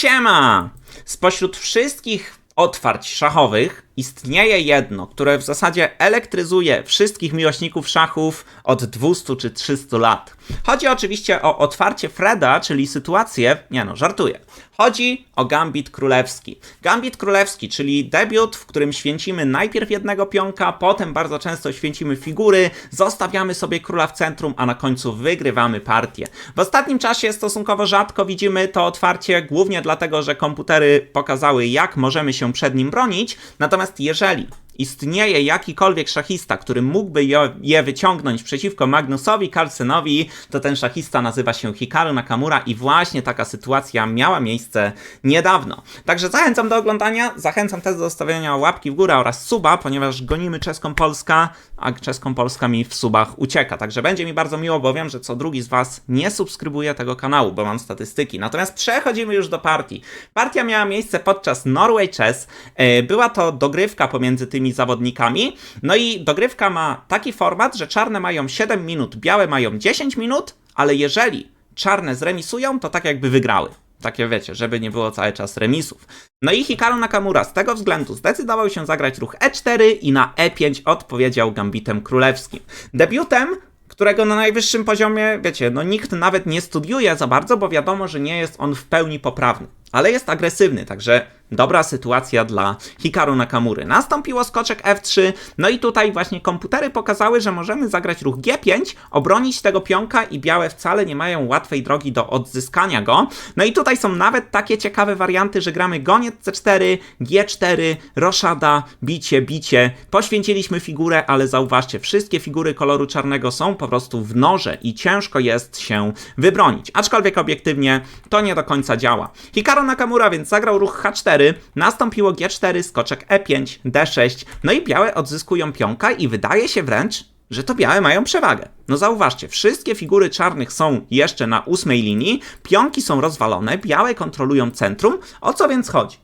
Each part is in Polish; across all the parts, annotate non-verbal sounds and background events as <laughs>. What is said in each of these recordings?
Siema! Spośród wszystkich otwarć szachowych istnieje jedno, które w zasadzie elektryzuje wszystkich miłośników szachów od 200 czy 300 lat. Chodzi oczywiście o otwarcie Freda, czyli sytuację, nie no, żartuję. Chodzi o Gambit Królewski. Gambit Królewski, czyli debiut, w którym święcimy najpierw jednego pionka, potem bardzo często święcimy figury, zostawiamy sobie króla w centrum, a na końcu wygrywamy partię. W ostatnim czasie stosunkowo rzadko widzimy to otwarcie, głównie dlatego, że komputery pokazały, jak możemy się przed nim bronić. Natomiast jeżeli istnieje jakikolwiek szachista, który mógłby je, wyciągnąć przeciwko Magnusowi Carlsenowi, to ten szachista nazywa się Hikaru Nakamura i właśnie taka sytuacja miała miejsce niedawno. Także zachęcam do oglądania, zachęcam też do zostawienia łapki w górę oraz suba, ponieważ gonimy czeską Polska, a czeską Polska mi w subach ucieka. Także będzie mi bardzo miło, bo wiem, że co drugi z Was nie subskrybuje tego kanału, bo mam statystyki. Natomiast przechodzimy już do partii. Partia miała miejsce podczas Norway Chess. E, Była to dogrywka pomiędzy tymi zawodnikami. No i dogrywka ma taki format, że czarne mają 7 minut, białe mają 10 minut, ale jeżeli czarne zremisują, to tak jakby wygrały. Takie wiecie, żeby nie było cały czas remisów. No i Hikaru Nakamura z tego względu zdecydował się zagrać ruch E4 i na E5 odpowiedział gambitem królewskim. Debiutem którego na najwyższym poziomie, wiecie, no nikt nawet nie studiuje za bardzo, bo wiadomo, że nie jest on w pełni poprawny. Ale jest agresywny, także dobra sytuacja dla Hikaru Nakamury. Nastąpiło skoczek F3, no i tutaj właśnie komputery pokazały, że możemy zagrać ruch G5, obronić tego pionka i białe wcale nie mają łatwej drogi do odzyskania go. No i tutaj są nawet takie ciekawe warianty, że gramy goniec C4, G4, roszada, bicie, bicie. Poświęciliśmy figurę, ale zauważcie, wszystkie figury koloru czarnego są po prostu w noże i ciężko jest się wybronić. Aczkolwiek obiektywnie to nie do końca działa. Hikaru Nakamura więc zagrał ruch H4, nastąpiło G4, skoczek E5, D6, no i białe odzyskują pionka i wydaje się wręcz, że to białe mają przewagę. No zauważcie, wszystkie figury czarnych są jeszcze na ósmej linii, pionki są rozwalone, białe kontrolują centrum. O co więc chodzi?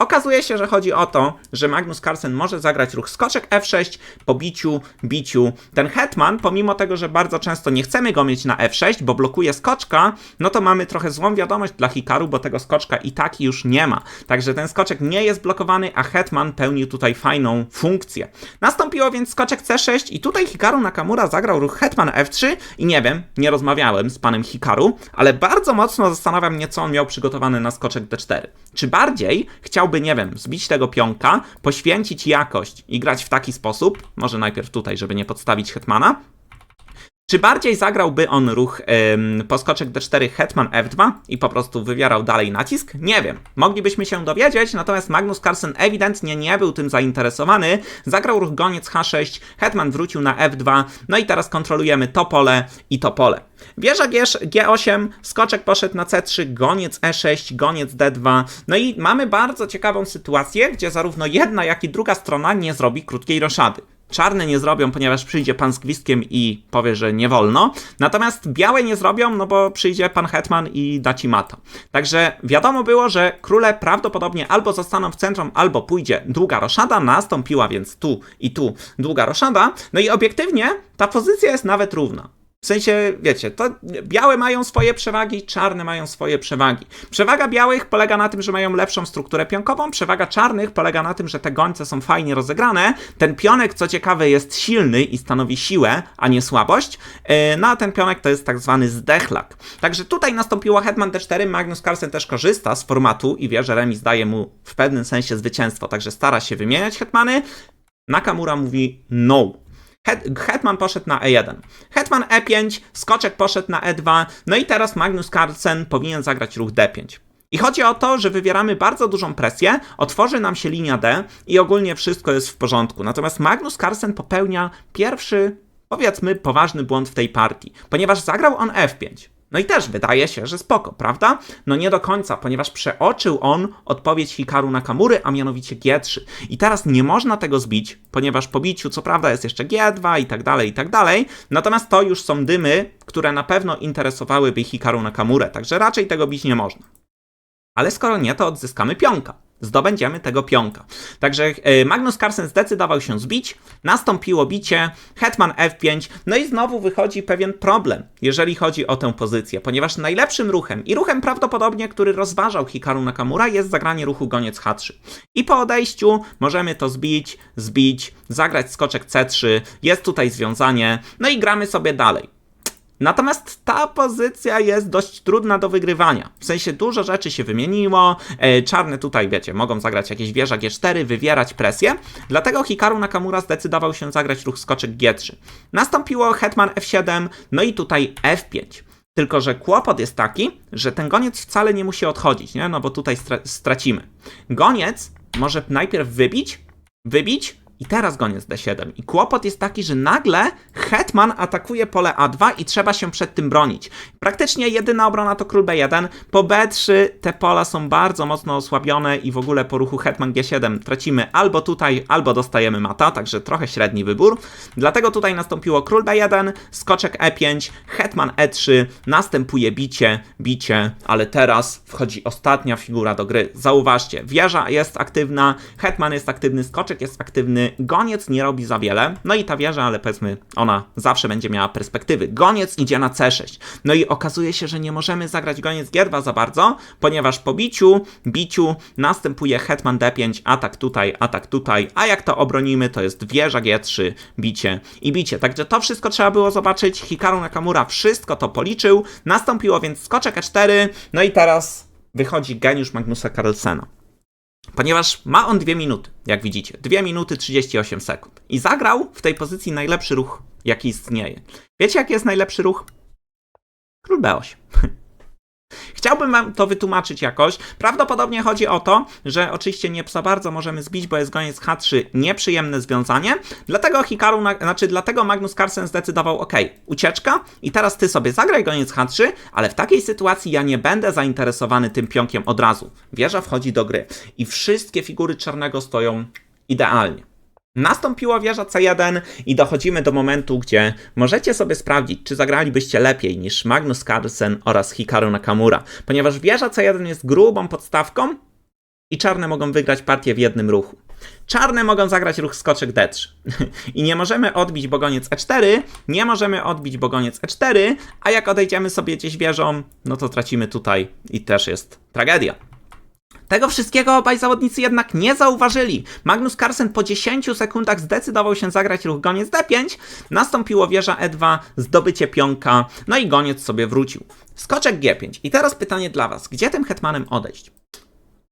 Okazuje się, że chodzi o to, że Magnus Carlsen może zagrać ruch skoczek F6 po biciu, biciu. Ten hetman, pomimo tego, że bardzo często nie chcemy go mieć na F6, bo blokuje skoczka, no to mamy trochę złą wiadomość dla Hikaru, bo tego skoczka i tak już nie ma. Także ten skoczek nie jest blokowany, a hetman pełnił tutaj fajną funkcję. Nastąpiło więc skoczek C6 i tutaj Hikaru Nakamura zagrał ruch hetman F3 i nie wiem, nie rozmawiałem z panem Hikaru, ale bardzo mocno zastanawia mnie, co on miał przygotowane na skoczek D4. Czy bardziej chciał chciałby, nie wiem, zbić tego pionka, poświęcić jakość i grać w taki sposób, może najpierw tutaj, żeby nie podstawić hetmana, czy bardziej zagrałby on ruch ym, poskoczek d4 hetman f2 i po prostu wywierał dalej nacisk? Nie wiem. Moglibyśmy się dowiedzieć, natomiast Magnus Carlsen ewidentnie nie był tym zainteresowany. Zagrał ruch goniec h6, hetman wrócił na f2, no i teraz kontrolujemy to pole i to pole. Wieża G8, skoczek poszedł na C3, goniec E6, goniec D2. No i mamy bardzo ciekawą sytuację, gdzie zarówno jedna, jak i druga strona nie zrobi krótkiej roszady. Czarne nie zrobią, ponieważ przyjdzie pan z gwizdkiem i powie, że nie wolno. Natomiast białe nie zrobią, no bo przyjdzie pan hetman i da ci mata. Także wiadomo było, że króle prawdopodobnie albo zostaną w centrum, albo pójdzie długa roszada. Nastąpiła więc tu i tu długa roszada. No i obiektywnie ta pozycja jest nawet równa. W sensie, wiecie, to białe mają swoje przewagi, czarne mają swoje przewagi. Przewaga białych polega na tym, że mają lepszą strukturę pionkową, przewaga czarnych polega na tym, że te gońce są fajnie rozegrane. Ten pionek, co ciekawe, jest silny i stanowi siłę, a nie słabość. E, no a ten pionek to jest tak zwany zdechlak. Także tutaj nastąpiło Hetman D4, Magnus Carlsen też korzysta z formatu i wie, że remis daje mu w pewnym sensie zwycięstwo, także stara się wymieniać hetmany. Nakamura mówi no. Hetman poszedł na E1. Hetman E5, skoczek poszedł na E2, no i teraz Magnus Carlsen powinien zagrać ruch D5. I chodzi o to, że wywieramy bardzo dużą presję, otworzy nam się linia D i ogólnie wszystko jest w porządku. Natomiast Magnus Carlsen popełnia pierwszy, powiedzmy, poważny błąd w tej partii, ponieważ zagrał on F5. No i też wydaje się, że spoko, prawda? No nie do końca, ponieważ przeoczył on odpowiedź Hikaru Nakamury, a mianowicie G3. I teraz nie można tego zbić, ponieważ po biciu co prawda jest jeszcze G2 i tak dalej, i tak dalej. Natomiast to już są dymy, które na pewno interesowałyby Hikaru Nakamurę, także raczej tego bić nie można. Ale skoro nie, to odzyskamy pionka. Zdobędziemy tego pionka. Także e, Magnus Carlsen zdecydował się zbić, nastąpiło bicie, hetman f5, no i znowu wychodzi pewien problem, jeżeli chodzi o tę pozycję, ponieważ najlepszym ruchem i ruchem prawdopodobnie, który rozważał Hikaru Nakamura jest zagranie ruchu goniec h3. I po odejściu możemy to zbić, zbić, zagrać skoczek c3, jest tutaj związanie, no i gramy sobie dalej. Natomiast ta pozycja jest dość trudna do wygrywania. W sensie dużo rzeczy się wymieniło. E, czarne tutaj, wiecie, mogą zagrać jakieś wieża G4, wywierać presję. Dlatego Hikaru Nakamura zdecydował się zagrać ruch skoczek G3. Nastąpiło hetman F7, no i tutaj F5. Tylko, że kłopot jest taki, że ten goniec wcale nie musi odchodzić, nie? No bo tutaj stra stracimy. Goniec może najpierw wybić, wybić, i teraz goniec d7. I kłopot jest taki, że nagle hetman atakuje pole a2 i trzeba się przed tym bronić. Praktycznie jedyna obrona to król b1. Po b3 te pola są bardzo mocno osłabione i w ogóle po ruchu hetman g7 tracimy albo tutaj, albo dostajemy mata, także trochę średni wybór. Dlatego tutaj nastąpiło król b1, skoczek e5, hetman e3, następuje bicie, bicie, ale teraz wchodzi ostatnia figura do gry. Zauważcie, wieża jest aktywna, hetman jest aktywny, skoczek jest aktywny, goniec nie robi za wiele, no i ta wieża, ale powiedzmy, ona zawsze będzie miała perspektywy. Goniec idzie na C6. No i okazuje się, że nie możemy zagrać goniec G2 za bardzo, ponieważ po biciu, biciu następuje hetman D5, atak tutaj, atak tutaj, a jak to obronimy, to jest wieża G3, bicie i bicie. Także to wszystko trzeba było zobaczyć. Hikaru Nakamura wszystko to policzył. Nastąpiło więc skoczek E4, no i teraz wychodzi geniusz Magnusa Carlsena. Ponieważ ma on dwie minuty, jak widzicie. dwie minuty 38 sekund. I zagrał w tej pozycji najlepszy ruch, jaki istnieje. Wiecie, jaki jest najlepszy ruch? Król B8. <laughs> Chciałbym wam to wytłumaczyć jakoś. Prawdopodobnie chodzi o to, że oczywiście nie za bardzo możemy zbić, bo jest goniec H3 nieprzyjemne związanie. Dlatego Hikaru, znaczy dlatego Magnus Carlsen zdecydował, ok, ucieczka i teraz ty sobie zagraj goniec H3, ale w takiej sytuacji ja nie będę zainteresowany tym pionkiem od razu. Wieża wchodzi do gry i wszystkie figury czarnego stoją idealnie. Nastąpiła wieża C1 i dochodzimy do momentu, gdzie możecie sobie sprawdzić, czy zagralibyście lepiej niż Magnus Carlsen oraz Hikaru Nakamura, ponieważ wieża C1 jest grubą podstawką i czarne mogą wygrać partię w jednym ruchu. Czarne mogą zagrać ruch skoczek D3. <laughs> I nie możemy odbić bogoniec E4, nie możemy odbić bogoniec E4, a jak odejdziemy sobie gdzieś wieżą, no to tracimy tutaj i też jest tragedia. Tego wszystkiego obaj zawodnicy jednak nie zauważyli. Magnus Carlsen po 10 sekundach zdecydował się zagrać ruch goniec d5, nastąpiło wieża e2, zdobycie pionka, no i goniec sobie wrócił. Skoczek g5. I teraz pytanie dla was, gdzie tym hetmanem odejść?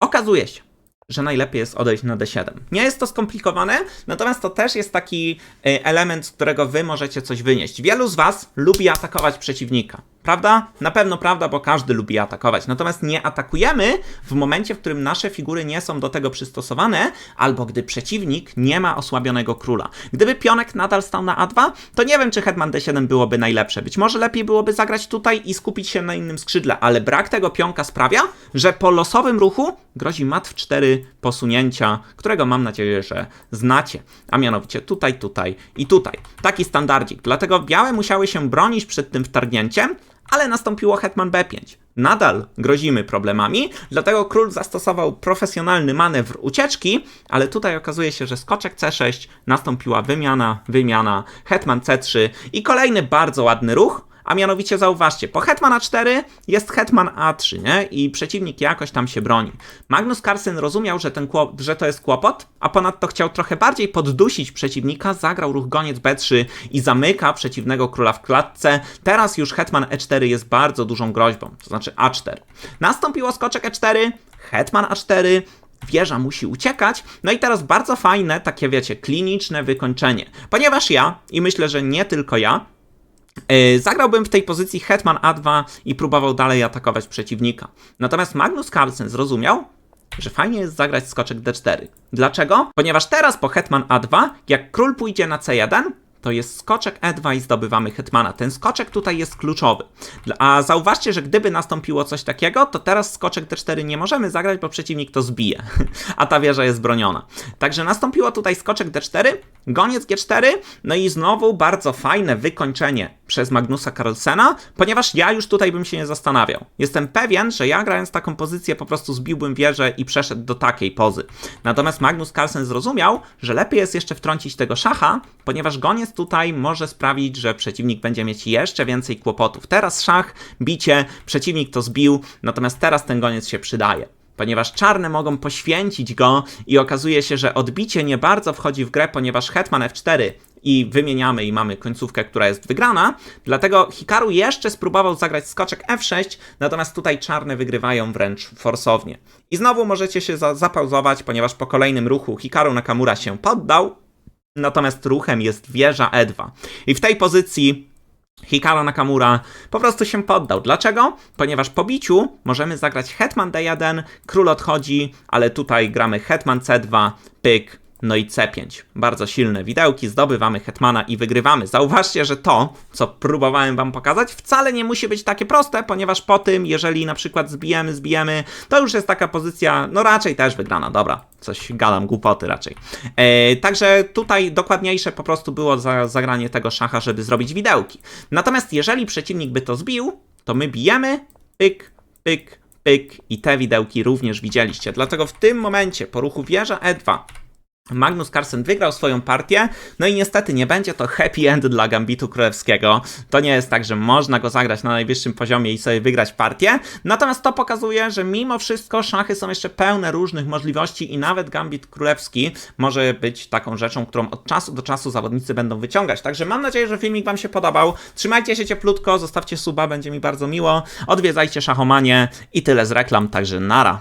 Okazuje się, że najlepiej jest odejść na D7. Nie jest to skomplikowane, natomiast to też jest taki y, element, z którego wy możecie coś wynieść. Wielu z was lubi atakować przeciwnika. Prawda? Na pewno prawda, bo każdy lubi atakować. Natomiast nie atakujemy w momencie, w którym nasze figury nie są do tego przystosowane, albo gdy przeciwnik nie ma osłabionego króla. Gdyby pionek nadal stał na A2, to nie wiem, czy hetman D7 byłoby najlepsze. Być może lepiej byłoby zagrać tutaj i skupić się na innym skrzydle, ale brak tego pionka sprawia, że po losowym ruchu grozi mat w 4 posunięcia, którego mam nadzieję, że znacie. A mianowicie tutaj, tutaj i tutaj. Taki standardzik. Dlatego białe musiały się bronić przed tym wtargnięciem, ale nastąpiło hetman b5. Nadal grozimy problemami, dlatego król zastosował profesjonalny manewr ucieczki, ale tutaj okazuje się, że skoczek c6, nastąpiła wymiana, wymiana, hetman c3 i kolejny bardzo ładny ruch, a mianowicie zauważcie, po hetman a4 jest hetman a3, nie? I przeciwnik jakoś tam się broni. Magnus Carlsen rozumiał, że, ten że to jest kłopot, a ponadto chciał trochę bardziej poddusić przeciwnika, zagrał ruch goniec b3 i zamyka przeciwnego króla w klatce. Teraz już hetman e4 jest bardzo dużą groźbą, to znaczy a4. Nastąpiło skoczek e4, hetman a4, wieża musi uciekać. No i teraz bardzo fajne, takie wiecie, kliniczne wykończenie. Ponieważ ja, i myślę, że nie tylko ja, zagrałbym w tej pozycji hetman a2 i próbował dalej atakować przeciwnika. Natomiast Magnus Carlsen zrozumiał, że fajnie jest zagrać skoczek d4. Dlaczego? Ponieważ teraz po hetman a2, jak król pójdzie na c1, to jest skoczek e2 i zdobywamy hetmana. Ten skoczek tutaj jest kluczowy. A zauważcie, że gdyby nastąpiło coś takiego, to teraz skoczek d4 nie możemy zagrać, bo przeciwnik to zbije, <laughs> a ta wieża jest broniona. Także nastąpiło tutaj skoczek d4, goniec g4, no i znowu bardzo fajne wykończenie przez Magnusa Carlsena, ponieważ ja już tutaj bym się nie zastanawiał. Jestem pewien, że ja grając taką pozycję po prostu zbiłbym wieżę i przeszedł do takiej pozy. Natomiast Magnus Carlsen zrozumiał, że lepiej jest jeszcze wtrącić tego szacha, ponieważ goniec tutaj może sprawić, że przeciwnik będzie mieć jeszcze więcej kłopotów. Teraz szach, bicie, przeciwnik to zbił, natomiast teraz ten goniec się przydaje ponieważ czarne mogą poświęcić go i okazuje się, że odbicie nie bardzo wchodzi w grę, ponieważ hetman f4 i wymieniamy i mamy końcówkę, która jest wygrana. Dlatego Hikaru jeszcze spróbował zagrać skoczek f6, natomiast tutaj czarne wygrywają wręcz forsownie. I znowu możecie się za zapauzować, ponieważ po kolejnym ruchu Hikaru Nakamura się poddał, natomiast ruchem jest wieża e2. I w tej pozycji Hikaru Nakamura po prostu się poddał. Dlaczego? Ponieważ po biciu możemy zagrać Hetman D1, król odchodzi, ale tutaj gramy Hetman C2, pyk, no i C5. Bardzo silne widełki, zdobywamy Hetmana i wygrywamy. Zauważcie, że to, co próbowałem wam pokazać, wcale nie musi być takie proste, ponieważ po tym, jeżeli na przykład zbijemy, zbijemy, to już jest taka pozycja, no raczej też wygrana. Dobra, coś gadam, głupoty raczej. E, także tutaj dokładniejsze po prostu było za, zagranie tego szacha, żeby zrobić widełki. Natomiast jeżeli przeciwnik by to zbił, to my bijemy, pyk, pyk, pyk i te widełki również widzieliście. Dlatego w tym momencie po ruchu wieża E2 Magnus Carlsen wygrał swoją partię, no i niestety nie będzie to happy end dla Gambitu Królewskiego. To nie jest tak, że można go zagrać na najwyższym poziomie i sobie wygrać partię. Natomiast to pokazuje, że mimo wszystko szachy są jeszcze pełne różnych możliwości i nawet Gambit Królewski może być taką rzeczą, którą od czasu do czasu zawodnicy będą wyciągać. Także mam nadzieję, że filmik Wam się podobał. Trzymajcie się cieplutko, zostawcie suba, będzie mi bardzo miło. Odwiedzajcie szachomanie i tyle z reklam, także nara.